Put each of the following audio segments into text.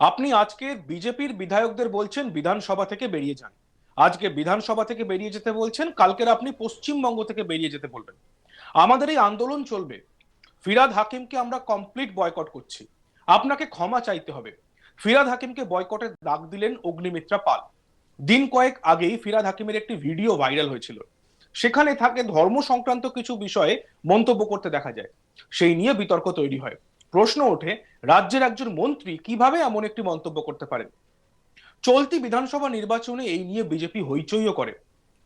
আপনি আজকে বিজেপির বিধায়কদের বলছেন বিধানসভা থেকে বেরিয়ে যান। আজকে বিধানসভা থেকে বেরিয়ে যেতে বলছেন, কালকের আপনি পশ্চিমবঙ্গ থেকে বেরিয়ে যেতে বলবেন। আমাদের এই আন্দোলন চলবে। ফিরাদ হাকিমকে আমরা কমপ্লিট বয়কট করছি। আপনাকে ক্ষমা চাইতে হবে। ফিরাদ হাকিমকে বয়কটের ডাক দিলেন অগ্নিমিত্রা পাল। দিন কয়েক আগেই ফিরাদ হাকিমের একটি ভিডিও ভাইরাল হয়েছিল। সেখানে থাকে ধর্ম সংক্রান্ত কিছু বিষয়ে মন্তব্য করতে দেখা যায়। সেই নিয়ে বিতর্ক তৈরি হয়। প্রশ্ন ওঠে, রাজ্যের একজন মন্ত্রী কীভাবে এমন একটি মন্তব্য করতে পারেন? চলতি বিধানসভা নির্বাচনে এই নিয়ে বিজেপি হইচইও করে।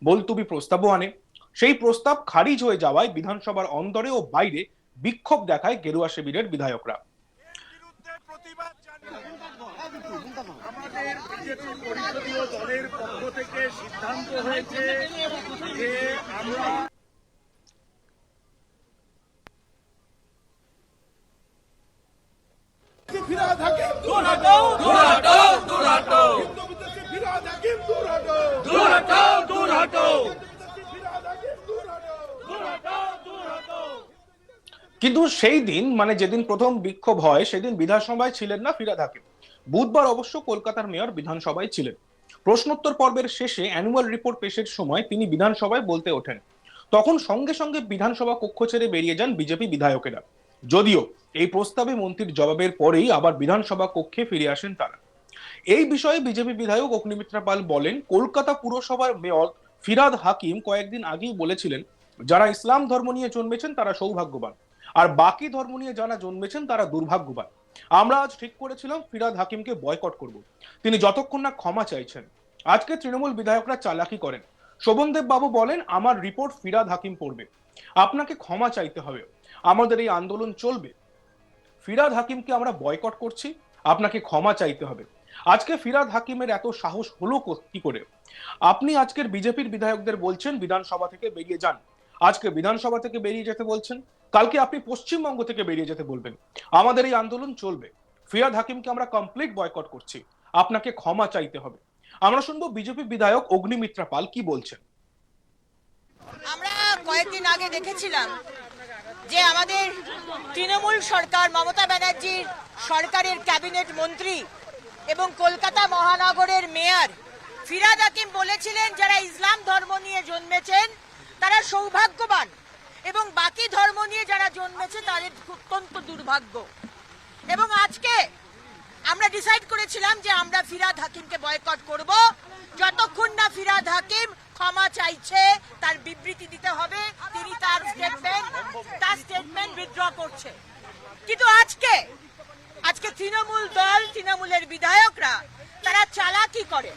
বলতুবি প্রস্তাবও আনে। সেই প্রস্তাব খারিজ হয়ে যাওয়ায় বিধানসভার অন্দরে ও বাইরে বিক্ষোভ দেখায় গেরুয়া শিবিরের বিধায়করা। আমাদের বিজেপি পরিষদীয় দলের পক্ষ থেকে সিদ্ধান্ত হয়েছে যে আমরা কিন্তু সেই দিন মানে যেদিন প্রথম বিক্ষোভ হয়, সেদিন বিধানসভায় ছিলেন না ফিরাদ হাকিম। বুধবার অবশ্য কলকাতার মেয়র বিধানসভায় ছিলেন। প্রশ্নোত্তর পর্বের শেষে অ্যানুয়াল রিপোর্ট পেশের সময় তিনি বিধানসভায় বলতে ওঠেন। তখন সঙ্গে সঙ্গে বিধানসভা কক্ষ ছেড়ে বেরিয়ে যান বিজেপি বিধায়কেরা। যদিও এই প্রস্তাবে মন্ত্রীর জবাবের পরেই আবার বিধানসভা কক্ষে ফিরে আসেন তারা। এই বিষয়ে বিজেপি বিধায়ক অগ্নিমিত্রা পাল বলেন, কলকাতা পুরসভার মেয়র ফিরাদ হাকিম কয়েকদিন আগেই বলেছিলেন, যারা ইসলাম ধর্ম নিয়ে জন্মেছেন তারা সৌভাগ্যবান। আর বাকি ধর্ম নিয়ে যারা জন্মেছেন, তারা দুর্ভাগ্যবান। আমরা আজ ঠিক করেছিলাম, ফিরাদ হাকিমকে বয়কট করব। তিনি যতক্ষণ না ক্ষমা চাইছেন। আজকে তৃণমূল বিধায়করা চালাকি করেন। শোভনদেব বাবু বলেন, আমার রিপোর্ট ফিরাদ হাকিম পড়বে। আপনাকে ক্ষমা চাইতে হবে। আমাদের এই আন্দোলন চলবে। ফিরাদ হাকিমকে আমরা বয়কট করছি। আপনাকে ক্ষমা চাইতে হবে। আজকে ফিরাদ হাকিমের এত সাহস হলো কি করে? আপনি আজকের বিজেপির বিধায়কদের বলছেন, বিধানসভা থেকে বেরিয়ে যান। আজকে বিধানসভা থেকে বেরিয়ে যেতে বলছেন, কালকে আপনি পশ্চিমবঙ্গ থেকে বেরিয়ে যেতে বলবেন। আমাদের এই আন্দোলন চলবে। ফিরাদ হাকিমকে আমরা কমপ্লিট বয়কট করছি। আপনাকে ক্ষমা চাইতে হবে। আমরা শুনব বিজেপি বিধায়ক অগ্নিমিত্রা পাল কি বলছেন। আমরা কয়েকদিন আগে দেখেছিলাম যে আমাদের তৃণমূল সরকার, মমতা ব্যানার্জির সরকারের ক্যাবিনেট মন্ত্রী এবং কলকাতা মহানগরের মেয়র ফিরাদ হাকিম বলেছিলেন, যারা ইসলাম ধর্ম নিয়ে জন্মেছেন তারা সৌভাগ্যবান। এবং বাকি ধর্ম নিয়ে যারা জন্মেছে, তাদের অত্যন্ত দুর্ভাগ্য। এবং আজকে আমরা ডিসাইড করেছিলাম যে আমরা ফিরাদ হাকিমকে বয়কট করব। যতক্ষণ না ফিরাদ হাকিম ক্ষমা চাইছে, তার বিবৃতি দিতে হবে, তিনি তার স্টেটমেন্ট তার স্টেটমেন্ট উইথড্র করছে। কিন্তু আজকে আজকে তৃণমূল দল, তৃণমূলের বিধায়করা, তারা চালাকি করে।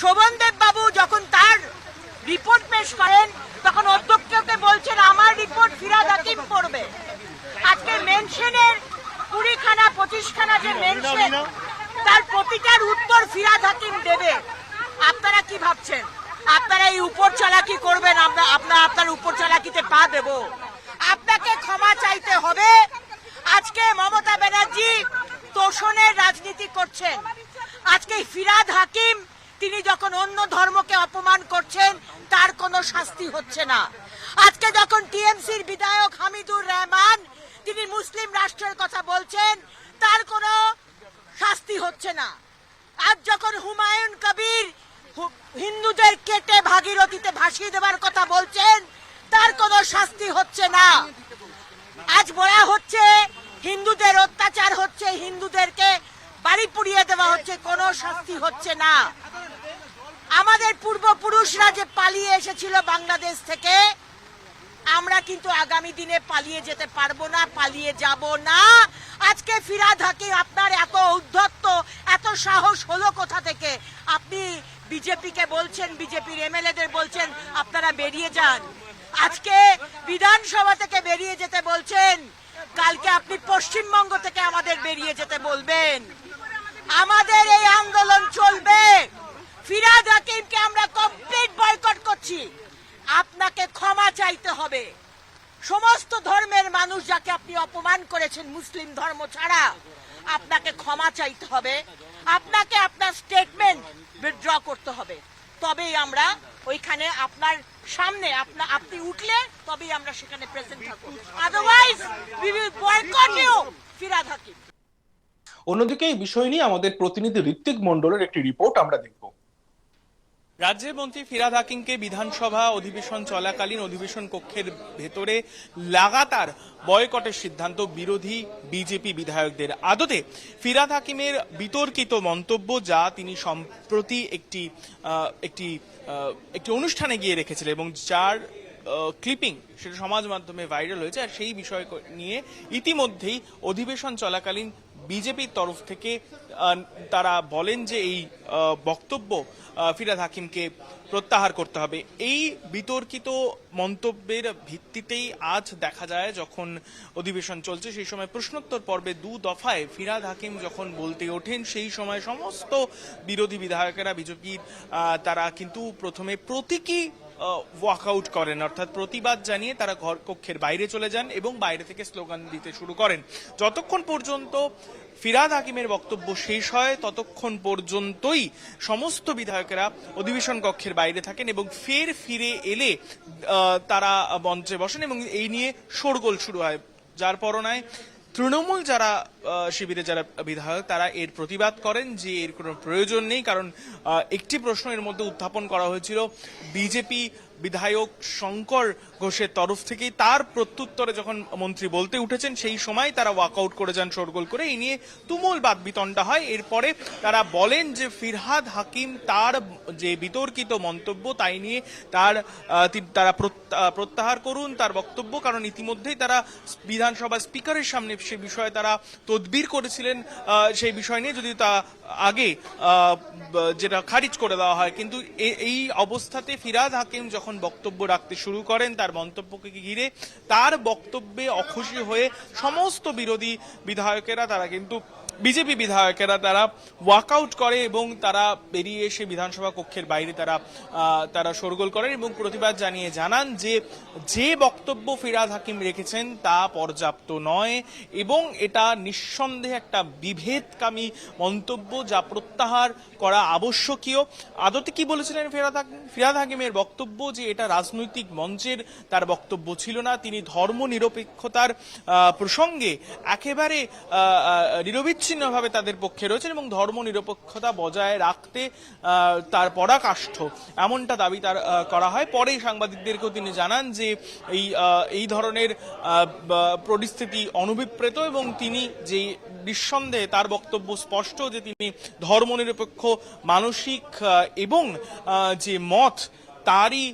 শোভনদেব বাবু যখন তার রিপোর্ট পেশ করেন, তখন অধ্যক্ষকে বলছেন, আমার রিপোর্ট ফিরাদ হাকিম পড়বে। আজকে মেনশনের কুড়িখানা, পঁচিশখানা যে মেনশন তার প্রতিটার উত্তর ফিরাদ হাকিম দেবে। আপনারা কি ভাবছেন? আপনারা এই উপর চালাকি করবেন, আমরা, আপনার আপনার উপর চালাকিতে পা দেব। আপনাকে ক্ষমা চাইতে হবে। আজকে মমতা ব্যানার্জি তোষণের রাজনীতি করছেন। আজকে ফিরাদ হাকিম তিনি যখন অন্য ধর্মকে অপমান করছেন, তার কোনো শাস্তি হচ্ছে না। আজকে যখন টিএমসির বিধায়ক হামিদুর রহমান, তিনি মুসলিম রাষ্ট্রের কথা বলছেন, তার কোনো শাস্তি হচ্ছে না। আজ যখন হুমায়ুন কবির হিন্দুদের কেটে ভাগীরথীতে ভাসিয়ে দেওয়ার কথা বলছেন, তার কোনো শাস্তি হচ্ছে না। আজ বলা হচ্ছে, হিন্দুদের অত্যাচার হচ্ছে, হিন্দুদেরকে বাড়ি পুড়িয়ে দেওয়া হচ্ছে, কোনো শাস্তি হচ্ছে না। আমাদের পূর্বপুরুষরা যে পালিয়ে এসেছিল বাংলাদেশ থেকে, আমরা কিন্তু আগামী দিনে পালিয়ে যেতে পারব না, পালিয়ে যাব না। আজকে ফিরাদ হাকিম, আপনার এত উদ্ধত্ত এত সাহস হলো কোথা থেকে? আপনি বিজেপিকে বলছেন, বিজেপির এমএলএদের বলছেন, আপনারা বেরিয়ে যান। আজকে বিধানসভা থেকে বেরিয়ে যেতে বলছেন, কালকে আপনি পশ্চিমবঙ্গ থেকে আমাদের বেরিয়ে যেতে বলবেন। আমাদের এই আন্দোলন চলবে ফিরাদ হাকিমকে আমরা কমপ্লিট বয়কট করছি। আপনাকে ক্ষমা চাইতে হবে। সমস্ত ধর্মের মানুষ যাকে আপনি অপমান করেছেন, মুসলিম ধর্ম ছাড়া, আপনাকে ক্ষমা চাইতে হবে। আপনাকে আপনার স্টেটমেন্ট উইথড্র করতে হবে। তবেই আমরা ওইখানে আপনার সামনে, আপনা, আপনি উঠলে তবেই আমরা সেখানে প্রেজেন্ট থাকব। Otherwise we will boycott you Firhad Hakim. অন্যদিকে এই বিষয় নিয়ে আমাদের প্রতিনিধি ঋত্বিক মণ্ডলের একটি রিপোর্ট আমরা দেখব। রাজ্যের মন্ত্রী ফিরাদ হাকিমকে বিধানসভা অধিবেশন চলাকালীন অধিবেশন কক্ষের ভেতরে লাগাতার বয়কটের সিদ্ধান্ত বিরোধী বিজেপি বিধায়কদের আদতে ফিরাদ হাকিমের বিতর্কিত মন্তব্য যা তিনি সম্প্রতি একটি একটি একটি অনুষ্ঠানে গিয়ে রেখেছিলেন এবং যার ক্লিপিং সেটা সমাজ মাধ্যমে ভাইরাল হয়েছে আর সেই বিষয় নিয়ে ইতিমধ্যেই অধিবেশন চলাকালীন বিজেপির তরফ থেকে তারা বলেন যে এই বক্তব্য ফিরাদ হাকিমকে প্রত্যাহার করতে হবে। এই বিতর্কিত মন্তব্যের ভিত্তিতেই আজ দেখা যায় যখন অধিবেশন চলছে, সেই সময় প্রশ্নোত্তর পর্বে দু দফায় ফিরাদ হাকিম যখন বলতে ওঠেন, সেই সময় সমস্ত বিরোধী বিধায়কেরা, বিজেপির তারা কিন্তু প্রথমে প্রতীকী ওয়াকআউট করেন। অর্থাৎ প্রতিবাদ জানিয়ে তারা ঘর কক্ষের বাইরে চলে যান এবং বাইরে থেকে স্লোগান দিতে শুরু করেন। যতক্ষণ পর্যন্ত ফিরাদ হাকিমের বক্তব্য শেষ হয়, ততক্ষণ পর্যন্তই সমস্ত বিধায়কেরা অধিবেশন কক্ষের বাইরে থাকেন এবং ফের ফিরে এলে তারা মঞ্চে বসেন এবং এই নিয়ে শোরগোল শুরু হয়। যার পরনায় তৃণমূল যারা শিবিরে যারা বিধায়ক, তারা এর প্রতিবাদ করেন যে এর কোনো প্রয়োজন নেই, কারণ একটি প্রশ্ন এর মধ্যে উত্থাপন করা হয়েছিল। বিজেপি বিধায়ক শঙ্কর ঘোষের তরফ থেকেই তার প্রত্যুত্তরে যখন মন্ত্রী বলতে উঠেছেন, সেই সময় তারা ওয়াকআউট করে যান শোরগোল করে। এই নিয়ে তুমুল বাদ বিতণ্ডা হয়। এরপরে তারা বলেন যে, ফিরহাদ হাকিম তার যে বিতর্কিত মন্তব্য, তাই নিয়ে তার তারা প্রত্যা- প্রত্যাহার করুন তার বক্তব্য। কারণ ইতিমধ্যেই তারা বিধানসভা স্পিকারের সামনে সে বিষয়ে তারা তদবির করেছিলেন। সেই বিষয় নিয়ে যদি তা আগে যেটা খারিজ করে দেওয়া হয়, কিন্তু এই অবস্থাতে ফিরাদ হাকিম যখন বক্তব্য রাখতে শুরু করেন, তার মন্তব্যকে ঘিরে তার বক্তব্যে অখুশি হয়ে সমস্ত বিরোধী বিধায়কেরা, তারা কিন্তু বিজেপি বিধায়কেরা তারা ওয়াকআউট করে এবং তারা বেরিয়ে এসে বিধানসভা কক্ষের বাইরে তারা তারা শোরগোল করেন এবং প্রতিবাদ জানিয়ে জানান যে যে বক্তব্য ফিরাদ হাকিম রেখেছেন তা পর্যাপ্ত নয় এবং এটা নিঃসন্দেহে একটা বিভেদকামী মন্তব্য যা প্রত্যাহার করা আবশ্যকীয়। আদতে কি বলেছিলেন ফিরাদ ফিরাদ হাকিমের বক্তব্য যে এটা রাজনৈতিক মঞ্চের তার বক্তব্য ছিল না তিনি ধর্ম নিরপেক্ষতার প্রসঙ্গে একেবারে আহ, নিরবিচ্ছিন্নভাবে তাদের পক্ষে রয়েছেন এবং ধর্ম নিরপেক্ষতা বজায় রাখতে তার পরাকাষ্ঠ। এমনটা দাবি তার করা হয়। পরে সাংবাদিকদেরকেও তিনি জানান যে এই এই ধরনের পরিস্থিতি অনুবিপ্রেত এবং তিনি যে নিঃসন্দেহে তার বক্তব্য স্পষ্ট যে তিনি ধর্মনিরপেক্ষ মানসিক এবং যে মত তারই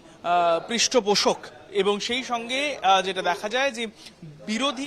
পৃষ্ঠপোষক। এবং সেই সঙ্গে যেটা দেখা যায় যে বিরোধী